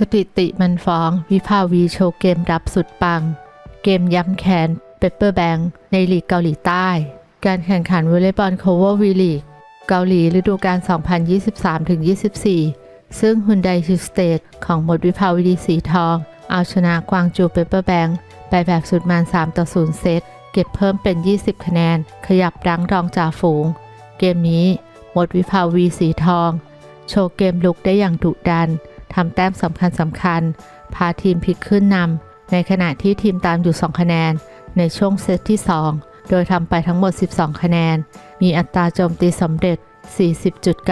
สถิติมันฟ้อง วิภาวีโชว์เกมรับสุดปัง เกมย้ำแค้นเปเปอร์แบงในลีกเกาหลีใต้ การแข่งขันวอลเลย์บอลโคเวอร์วีลีกเกาหลีฤดูกาล 2023-24 ซึ่งฮุนไดฮิสเตดของหมดวิภาวดีสีทอง เอาชนะกวางจูเปเปอร์แบงไปแบบสุดมัน 3 ต่อ 0 เซต เก็บเพิ่มเป็น 20 คะแนน ขยับรั้งรองจ่าฝูง เกมนี้หมดวิภาวีสีทอง โชว์เกมลุกได้อย่างดุดัน ทำแต้มสำคัญสำคัญ พาทีมพลิกขึ้นนำในขณะที่ทีมตามอยู่ 2 คะแนน ในช่วงเซตที่ 2 โดยทำไปทั้งหมด 12 คะแนน มีอัตราโจมตีสำเร็จ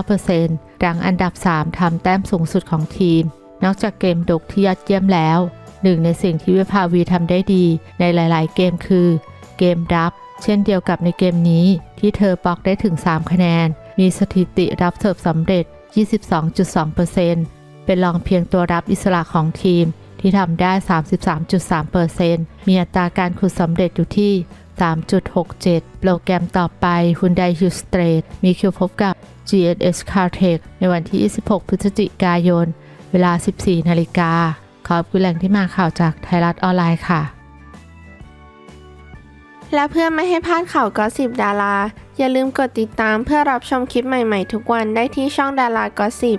40.9%ดังอันดับ 3ทำแต้มสูงสุดของทีม นอกจากเกมดุกที่ยอดเยี่ยมแล้วหนึ่งในสิ่งที่วิภาวีทำได้ดีในหลาย ๆ เกมคือ เกมรับ เช่นเดียวกับในเกมนี้ที่เธอบล็อกได้ถึง 3 คะแนน มีสถิติรับเสิร์ฟสำเร็จ 22.2%เเป็นรองเพียงตัวรับอิสระของทีม ที่ทำได้ 33.3%มีอัตราการขุดสำเร็จอยู่ที่ 3.67 โปรแกรมต่อไป Hyundai h u s t r a t มีคิวพบกับ GSS Caltech ในวันที่ 26 พฤศจิกายน เวลา 14 นาฬิกา ขอบคุณแหล่งที่มาข่าวจากไทยรัฐออนไลน์ค่ะ และเพื่อไม่ให้พลาดข่าวกอสิบดารา อย่าลืมกดติดตามเพื่อรับชมคลิปใหม่ๆ ทุกวันได้ที่ช่องดารากอสิบ